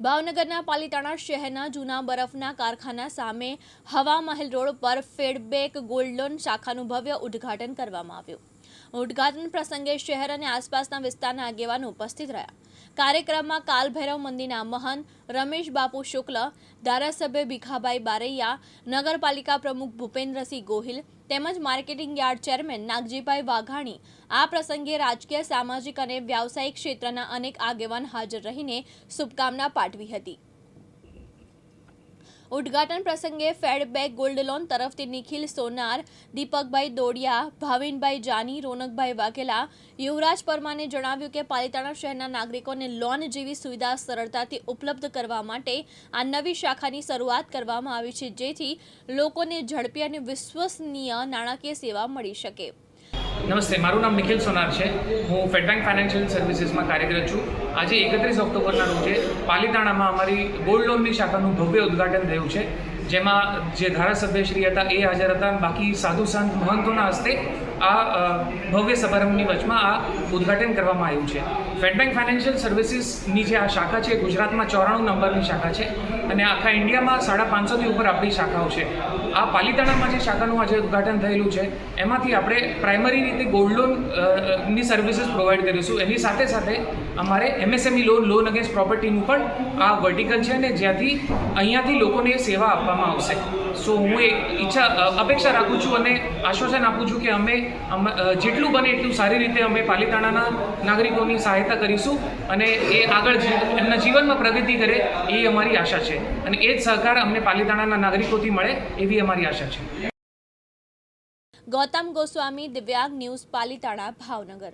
ભાવનગરના પાલીતાણા શહેરના જૂના બરફના કારખાના સામે હવા મહેલ રોડ પર ફેડબેક ગોલ્ડ લોન શાખાનું ભવ્ય ઉદ્ઘાટન કરવામાં આવ્યું. ઉદ્ઘાટન પ્રસંગે શહેર અને આસપાસના વિસ્તારના આગેવાનો ઉપસ્થિત રહ્યા. કાર્યક્રમમાં કાલભૈરવ મંદિરના મહંત રમેશ બાપુ શુક્લ, ધારાસભ્ય ભીખાભાઈ બારૈયા, નગરપાલિકા પ્રમુખ ભૂપેન્દ્રસિંહ ગોહિલ, તેમજ marketing yard chairman Nagjibhai Waghani. આ પ્રસંગે રાજકીય, સામાજિક અને વ્યાવસાયિક ક્ષેત્રના અનેક આગેવાન હાજર રહીને શુભકામના પાઠવી હતી. ઉદ્ઘાટન પ્રસંગે ફેડબેક ગોલ્ડ લોન તરફથી નિખિલ સોનાર, દીપકભાઈ દોડિયા, ભાવિનભાઈ જાની, રોનકભાઈ વાઘેલા, યુવરાજ પરમાને જણાવ્યું કે પાલિતાણા શહેરના નાગરિકોને લોન જેવી સુવિધા સરળતાથી ઉપલબ્ધ કરવા માટે આ નવી શાખાની શરૂઆત કરવામાં આવી છે, જેથી લોકોને ઝડપી અને વિશ્વસનીય નાણાકીય સેવા મળી શકે. નમસ્તે, મારું નામ નિખિલ સોનાર છે. હું ફેડ બેંક ફાઇનાન્શિયલ સર્વિસીસમાં કાર્યરત છું. આજે એકત્રીસ ઓક્ટોબરના રોજે પાલીતાણામાં અમારી ગોલ્ડ લોનની શાખાનું ભવ્ય ઉદ્ઘાટન થયું છે. જેમાં જે ધારાસભ્ય શ્રી હતા, એ હાજર હતા. બાકી સાધુ સંત મહંતોના હસ્તે આ ભવ્ય સમારંભની વચમાં આ ઉદ્ઘાટન કરવામાં આવ્યું છે. ફેડ બેંક ફાઇનાન્શિયલ સર્વિસીસની જે આ શાખા છે, ગુજરાતમાં ચોરાણું નંબરની શાખા છે અને આખા ઇન્ડિયામાં સાડા પાંચસોથી ઉપર આપણી શાખાઓ છે. આ પાલિતાણામાં જે શાખાનું આજે ઉદ્ઘાટન થયેલું છે, એમાંથી આપણે પ્રાઇમરી રીતે ગોલ્ડ લોનની સર્વિસીસ પ્રોવાઈડ કરીશું. એની સાથે સાથે અમારે એમએસએમઈ લોન લોન અગેન્સ્ટ પ્રોપર્ટીનું પણ આ વર્ટિકલ છે ને જ્યાંથી અહીંયાથી લોકોને સેવા આપવામાં આવશે. સો હું એક ઈચ્છા અપેક્ષા રાખું છું અને આશ્વાસન આપું છું કે અમે જેટલું બને એટલું સારી રીતે અમે પાલિતાણાના નાગરિકોની સહાયતા કરીશું અને એ આગળ એમના જીવનમાં પ્રગતિ કરે એ અમારી આશા છે. અને એ જ સહકાર અમને પાલિતાણાના નાગરિકોથી મળે એવી અમારી આશા છે. ગૌતમ ગોસ્વામી, દિવ્યાંગ ન્યૂઝ પાલિતાણા, ભાવનગર.